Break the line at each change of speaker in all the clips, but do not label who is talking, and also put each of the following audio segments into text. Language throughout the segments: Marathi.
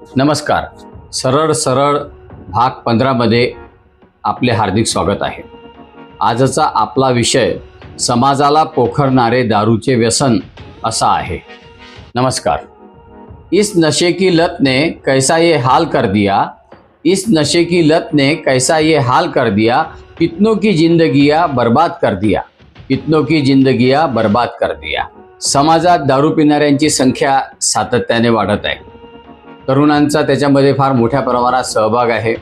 नमस्कार. सरळ सरळ भाग पंधरामध्ये आपले हार्दिक स्वागत आहे. आजचा आपला विषय समाजाला पोखरणारे दारूचे व्यसन असा आहे. नमस्कार. इस नशे की लत ने कैसा ये हाल कर दिया? इस नशे की लत ने कैसा ये हाल कर दिया? कितनों की जिंदगिया बर्बाद कर दिया? कितनों की जिंदगिया बर्बाद कर दिया? समाजात दारू पिणाऱ्यांची संख्या सातत्याने वाढत आहे. तरुणांचा त्याच्यामध्ये फार मोठ्या प्रमाणात सहभाग आहे.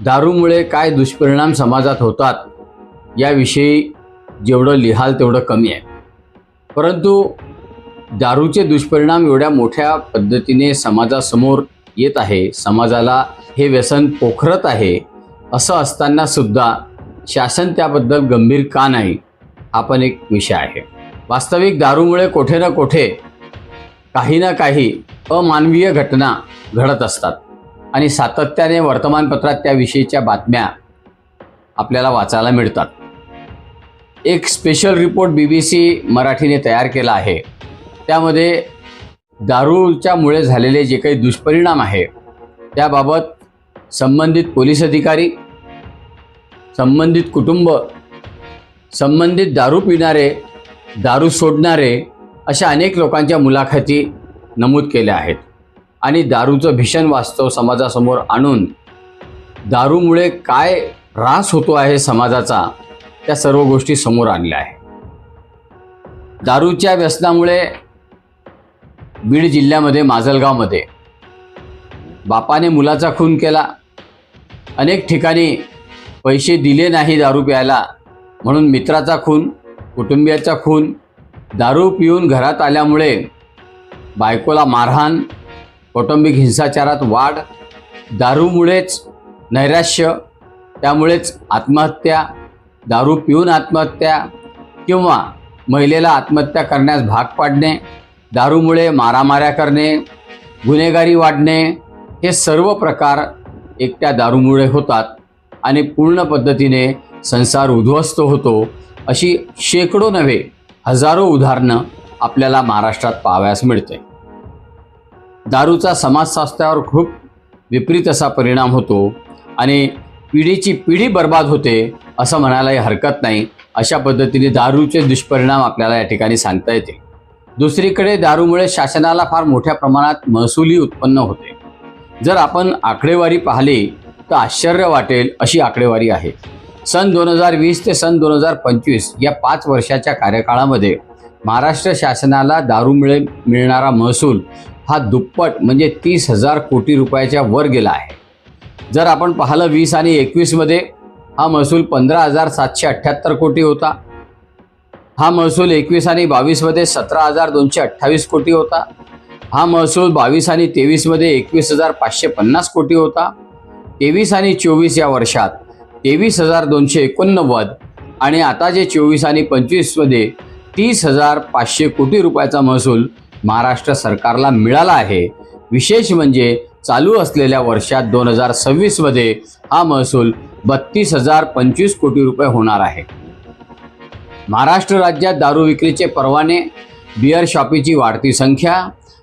दारूमुळे काय दुष्परिणाम समाजात होतात याविषयी जेवढं लिहाल तेवढं कमी आहे. परंतु दारूचे दुष्परिणाम एवढ्या मोठ्या पद्धतीने समाजासमोर येत आहे समाजाला हे व्यसन पोखरत आहे असं असताना सुद्धा शासन त्याबद्दल गंभीर का नाही हा पण एक विषय आहे. वास्तविक दारूमुळे कोठे ना कोठे काही ना काही अमानवीय घटना घडत असतात. आणि सातत्याने वर्तमानपत्रात त्याविषयीच्या बातम्या आपल्याला वाचायला मिळतात. एक special report B B C मराठीने तयार केला आहे. त्यामध्ये दारूच्यामुळे झालेले जे काही दुष्परिणाम आहे त्याबाबत संबंधित पोलीस अधिकारी संबंधित कुटुंब संबंधित दारू पिणारे दारू सोडणारे अशा अनेक लोकांच्या मुलाखती नमूद केल्या आहेत. आणि दारूचं भीषण वास्तव समाजासमोर आणून दारूमुळे काय ऱ्हास होतो आहे समाजाचा त्या सर्व गोष्टी समोर आणल्या आहे दारूच्या व्यसनामुळे बीड जिल्ह्यामध्ये माजलगावमध्ये बापाने मुलाचा खून केला. अनेक ठिकाणी पैसे दिले नाही दारू प्यायला म्हणून मित्राचा खून कुटुंबियाचा खून दारू पिऊन घरात आल्यामुळे बायकोला मारहाण कौटुंबिक हिंसाचारात वाढ दारूमुळेच नैराश्य त्यामुळेच आत्महत्या दारू पिऊन आत्महत्या किंवा महिलेला आत्महत्या करण्यास भाग पाडणे दारूमुळे मारामाऱ्या करणे गुन्हेगारी वाढणे हे सर्व प्रकार एकट्या दारूमुळे होतात आणि पूर्ण पद्धतीने संसार उद्ध्वस्त होतो अशी शेकडो नव्हे हजारो उदाहरणं आपल्याला महाराष्ट्रात पाहावयास मिळते दारूचा समाजशास्त्रावर खूप विपरीत असा परिणाम होतो आणि पिढीची पिढी बर्बाद होते असं म्हणायलाही हरकत नाही अशा पद्धतीने दारूचे दुष्परिणाम आपल्याला या ठिकाणी सांगता येते दुसरीकडे दारूमुळे शासनाला फार मोठ्या प्रमाणात महसुली उत्पन्न होते. जर आपण आकडेवारी पाहिली तर आश्चर्य वाटेल अशी आकडेवारी आहे. सन दोन हजार वीस ते सन दोन हजार पंचवीस या पाच वर्षाच्या कार्यकाळामध्ये महाराष्ट्र शासनाला दारू मिळे मिळणारा महसूल हा दुप्पट म्हणजे तीस हजार कोटी रुपयाच्या वर गेला आहे. जर आपण पाहिलं वीस आणि एकवीसमध्ये हा महसूल पंधरा हजार सातशे अठ्ठ्याहत्तर कोटी होता. हा महसूल एकवीस आणि बावीसमध्ये सतरा हजार दोनशे अठ्ठावीस कोटी होता. हा महसूल बावीस आणि तेवीसमध्ये एकवीस हजार पाचशे पन्नास कोटी होता. तेवीस आणि चोवीस या वर्षात तेवीस हजार दोनशे एकोणनव्वद आणि आता जे चोवीस आणि पंचवीसमध्ये तीस हजार पाचशे कोटी रुपयाचा महसूल महाराष्ट्र सरकारला मिळाला आहे. विशेष म्हणजे चालू असलेल्या वर्षात दोन हजार सव्वीसमध्ये हा महसूल बत्तीस हजार पंचवीस कोटी रुपये होणार आहे. महाराष्ट्र राज्यात दारू विक्रीचे परवाने बिअर शॉपीची वाढती संख्या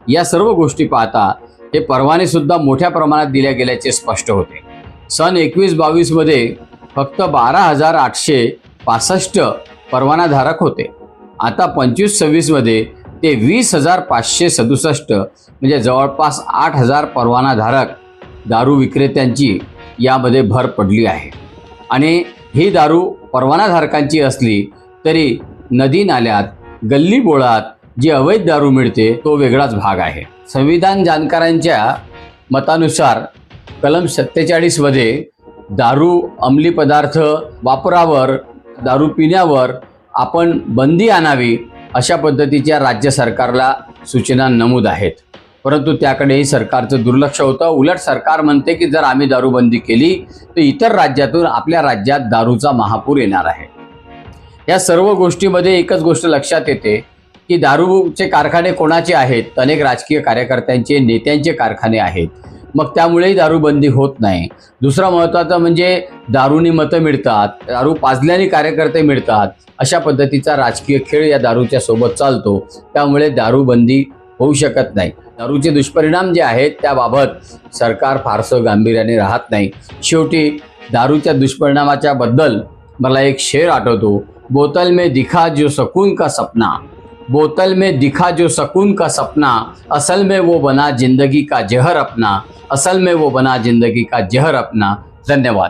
या सर्व गोष्टी पाहता हे परवाने सुद्धा मोठ्या प्रमाणात दिल्या गेल्याचे स्पष्ट होते. सन एकवीस बावीसमध्ये फक्त बारा हजार आठशे पासष्ट परवानाधारक होते. आता पंचवीस सव्वीसमध्ये ते वीस हजार पाचशे सदुसष्ट म्हणजे जवळपास आठ हजार परवानाधारक दारू विक्रेत्यांची यामध्ये भर पडली आहे. आणि ही दारू परवानाधारकांची असली तरी नदी नाल्यात गल्ली बोळात जी अवैध दारू मिळते तो वेगळाच भाग आहे. संविधान जाणकारांच्या मतानुसार कलम सत्तेचाळीसमध्ये दारू अंमली पदार्थ वापरावर दारू पिण्यावर आपण बंदी आणावी अशा पद्धतीच्या राज्य सरकारला सूचना नमूद आहेत. परंतु त्याकडेही सरकारचं दुर्लक्ष होतं. उलट सरकार म्हणते की जर आम्ही दारूबंदी केली तर इतर राज्यातून आपल्या राज्यात दारूचा महापूर येणार आहे. या सर्व गोष्टीमध्ये एकच गोष्ट लक्षात येते की दारूचे कारखाने कोणाचे आहेत? अनेक राजकीय कार्यकर्त्यांचे नेत्यांचे कारखाने आहेत. मग त्यामुळेही दारूबंदी होत नाही. दुसरा महत्त्वाचं म्हणजे दारूनी मतं मिळतात दारू पाजल्याने कार्यकर्ते मिळतात अशा पद्धतीचा राजकीय खेळ या दारूच्या सोबत चालतो. त्यामुळे दारूबंदी होऊ शकत नाही. दारूचे दुष्परिणाम जे आहेत त्याबाबत सरकार फारसं गांभीर्याने राहत नाही. शेवटी दारूच्या दुष्परिणामाच्या बद्दल मला एक शेर आठवतो. बोतल में दिखा जो सकून का सपना. बोतल में दिखा जो सकून का सपना. असल में वो बना जिंदगी का जहर अपना. असल में वो बना जिंदगी का जहर अपना। धन्यवाद।